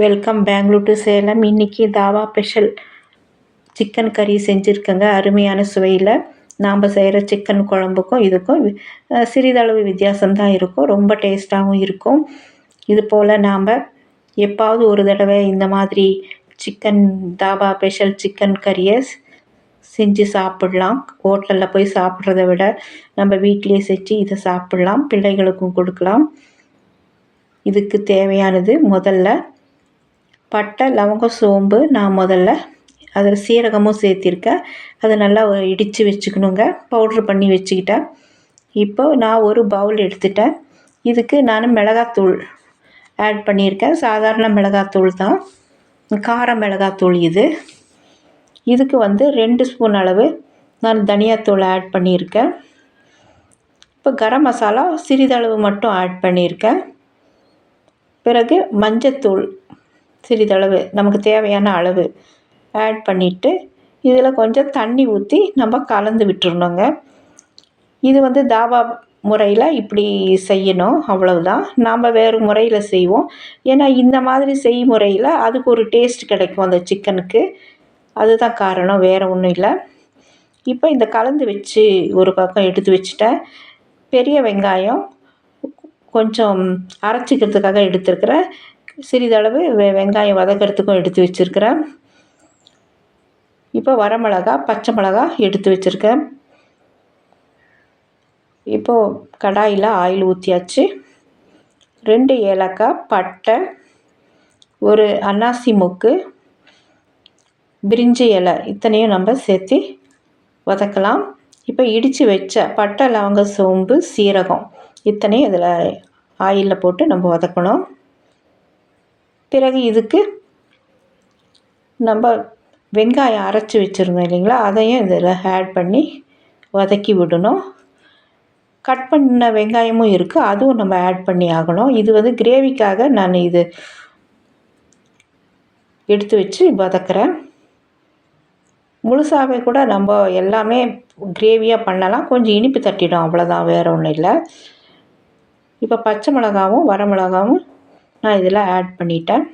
Welcome Bangalore to Salem இன்றைக்கி தாவா special chicken கறி செஞ்சுருக்கேங்க. அருமையான சுவையில். நாம் செய்கிற சிக்கன் குழம்புக்கும் இதுக்கும் சிறிதளவு வித்தியாசம்தான் இருக்கும். ரொம்ப டேஸ்ட்டாகவும் இருக்கும். இது போல் நாம் எப்பாவது ஒரு தடவை இந்த மாதிரி சிக்கன் தாபா ஸ்பெஷல் சிக்கன் கறியை செஞ்சு சாப்பிட்லாம். ஹோட்டலில் போய் சாப்பிட்றத விட நம்ம வீட்டிலே செஞ்சு இதை சாப்பிட்லாம். பிள்ளைகளுக்கும் கொடுக்கலாம். இதுக்கு தேவையானது முதல்ல பட்டை லவங்கம் சோம்பு நான் முதல்ல அதில் சீரகமும் சேர்த்திருக்கேன். அதை நல்லா இடித்து வச்சுக்கணுங்க. பவுட்ரு பண்ணி வச்சுக்கிட்டேன். இப்போ நான் ஒரு பவுல் எடுத்துட்டேன். இதுக்கு நான் மிளகாத்தூள் ஆட் பண்ணியிருக்கேன். சாதாரண மிளகாத்தூள் தான். கார மிளகாத்தூள் இது. இதுக்கு வந்து ரெண்டு ஸ்பூன் அளவு நான் தனியாத்தூள் ஆட் பண்ணியிருக்கேன். இப்போ கரம் மசாலா சிறிதளவு மட்டும் ஆட் பண்ணியிருக்கேன். பிறகு மஞ்சத்தூள் சிறிதளவு நமக்கு தேவையான அளவு ஆட் பண்ணிவிட்டு இதில் கொஞ்சம் தண்ணி ஊற்றி நம்ம கலந்து விட்டுறணுங்க. இது வந்து தாபா முறையில் இப்படி செய்யணும் அவ்வளவுதான். நாம் வேறு முறையில் செய்வோம். ஏன்னா இந்த மாதிரி செய்முறையில் அதுக்கு ஒரு டேஸ்ட் கிடைக்கும் அந்த சிக்கனுக்கு அதுதான் காரணம் வேறு ஒன்றும் இல்லை. இப்போ இந்த கலந்து வச்சு ஒரு பக்கம் எடுத்து வச்சுட்டேன். பெரிய வெங்காயம் கொஞ்சம் அரைச்சிக்கிறதுக்காக எடுத்துருக்கிறேன். சிறிதளவு வெ வெங்காயம் வதக்கிறதுக்கும் எடுத்து வச்சுருக்கிறேன். இப்போ வரமிளகா பச்சை மிளகா எடுத்து வச்சுருக்கேன். இப்போது கடாயில் ஆயில் ஊற்றியாச்சு ரெண்டு ஏலக்காய் பட்டை ஒரு அன்னாசி மொக்கு பிரிஞ்சி இலை இத்தனையும் நம்ம சேர்த்து வதக்கலாம். இப்போ இடித்து வச்ச பட்டை லவங்க சோம்பு சீரகம் இத்தனையும் இதில் ஆயிலில் போட்டு நம்ம வதக்கணும். பிறகு இதுக்கு நம்ம வெங்காயம் அரைச்சி வச்சுருந்தோம் இல்லைங்களா? அதையும் இதில் ஆட் பண்ணி வதக்கி விடணும். கட் பண்ண வெங்காயமும் இருக்குது அதுவும் நம்ம ஆட் பண்ணி ஆகணும். இது வந்து கிரேவிக்காக நான் இது எடுத்து வச்சு வதக்குறேன். முழுசாகவே கூட நம்ம எல்லாமே கிரேவியாக பண்ணலாம். கொஞ்சம் இனிப்பு தட்டிடும். அவ்வளோதான் வேறு ஒன்றும் இல்லை. இப்போ பச்சை மிளகாவும் வரமிளகாவும் நான் இதில் ஆட் பண்ணிட்டேன்.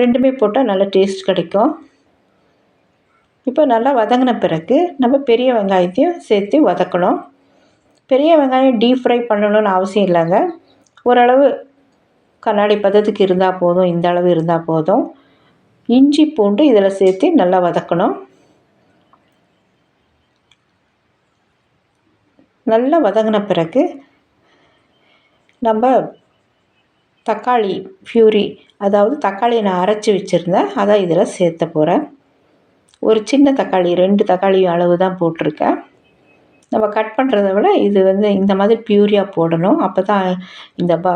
ரெண்டுமே போட்டால் நல்ல டேஸ்ட் கிடைக்கும். இப்போ நல்லா வதங்கின பிறகு நம்ம பெரிய வெங்காயத்தையும் சேர்த்து வதக்கணும். பெரிய வெங்காயம் டீப் ஃப்ரை பண்ணணும்னு அவசியம் இல்லைங்க. ஓரளவு கண்ணாடி பதத்துக்கு இருந்தால் போதும் இந்த அளவு இருந்தால் போதும். இஞ்சி பூண்டு இதில் சேர்த்து நல்லா வதக்கணும். நல்லா வதங்கின பிறகு நம்ம தக்காளி ப்யூரி அதாவது தக்காளியை நான் அரைச்சி வச்சுருந்தேன். அதை இதில் சேர்த்த போகிறேன் ஒரு சின்ன தக்காளி ரெண்டு தக்காளி அளவு தான் போட்டிருக்கேன். நம்ம கட் பண்ணுறத விட இது வந்து இந்த மாதிரி பியூரியாக போடணும். அப்போ தான் இந்த பா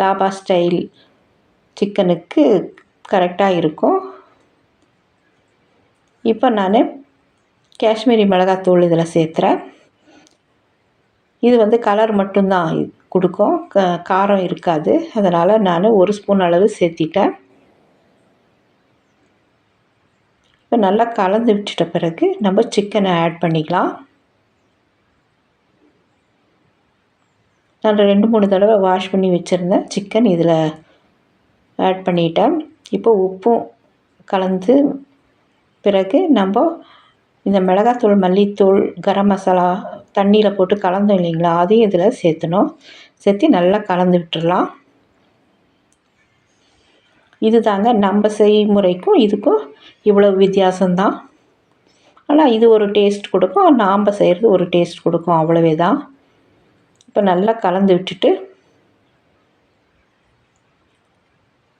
தாபா ஸ்டைல் சிக்கனுக்கு கரெக்டாக இருக்கும். இப்போ நான் காஷ்மீரி மிளகாத்தூள் இதில் சேர்த்துறேன். இது வந்து கலர் மட்டும்தான் கொடுக்கும். க காரம் இருக்காது. அதனால் நான் ஒரு ஸ்பூன் அளவு சேர்த்திட்டேன். இப்போ நல்லா கலந்து விட்டுட்ட பிறகு நம்ம சிக்கனை ஆட் பண்ணிக்கலாம். நான் ரெண்டு மூணு தடவை வாஷ் பண்ணி வச்சுருந்தேன் சிக்கன் இதில் ஆட் பண்ணிட்டேன். இப்போ உப்பும் கலந்து பிறகு நம்ம இந்த மிளகாத்தூள் மல்லித்தூள் கரம் மசாலா தண்ணியில் போட்டு கலந்தோம் இல்லைங்களா? அதையும் இதில் சேர்த்தணும். சேர்த்து நல்லா கலந்து விட்டுடலாம் இது தாங்க நம்ம செய்முறைக்கும் இதுக்கும் இவ்வளோ வித்தியாசம்தான். ஆனால் இது ஒரு டேஸ்ட் கொடுக்கும். நாம் செய்கிறது ஒரு டேஸ்ட் கொடுக்கும். அவ்வளவே தான் இப்போ நல்லா கலந்து விட்டுட்டு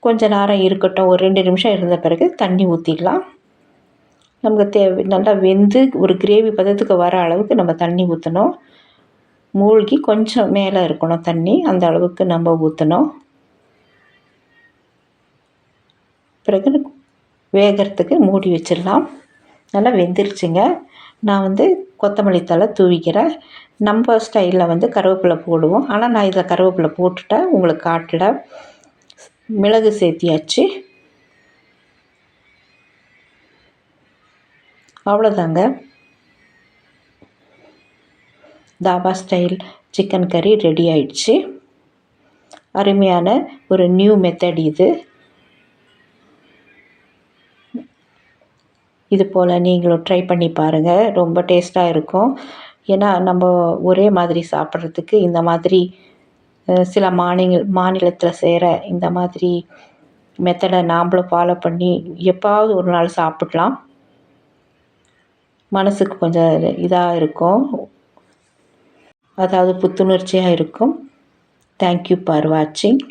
கொஞ்ச நேரம் இருக்கட்டும். ஒரு ரெண்டு நிமிஷம் இருந்த பிறகு தண்ணி ஊற்றிடலாம் நமக்கு தேவை நல்லா வெந்து ஒரு கிரேவி பதத்துக்கு வர அளவுக்கு நம்ம தண்ணி ஊற்றணும் மூழ்கி கொஞ்சம் மேலே இருக்கணும் தண்ணி அந்த அளவுக்கு நம்ம ஊற்றணும் பிறகு வேகிறதுக்கு மூடி வச்சிடலாம். நல்லா வெந்துருச்சுங்க. நான் வந்து கொத்தமல்லி தழை தூவிக்கிறேன். நம்ம ஸ்டைலில் வந்து கருவேப்பிலை போடுவோம். ஆனால் நான் இதில் கருவேப்பிலை போட்டுட்டேன். உங்களுக்கு காட்டல மிளகு சேர்த்தியாச்சு. அவ்வளோதாங்க தாபா ஸ்டைல் சிக்கன் கறி ரெடி ஆயிடுச்சு. அருமையான ஒரு நியூ மெத்தட் இது. இது போல் நீங்களும் ட்ரை பண்ணி பாருங்கள் ரொம்ப டேஸ்ட்டாக இருக்கும். ஏன்னா நம்ம ஒரே மாதிரி சாப்பிட்றதுக்கு இந்த மாதிரி சில மாநில மாநிலத்தில் செய்கிற இந்த மாதிரி மெத்தடை நாம்ளும் ஃபாலோ பண்ணி எப்பாவது ஒரு நாள் சாப்பிட்லாம். மனசுக்கு கொஞ்சம் இதாக இருக்கும். அதாவது புத்துணர்ச்சியாக இருக்கும். தேங்க்யூ ஃபார் வாட்சிங்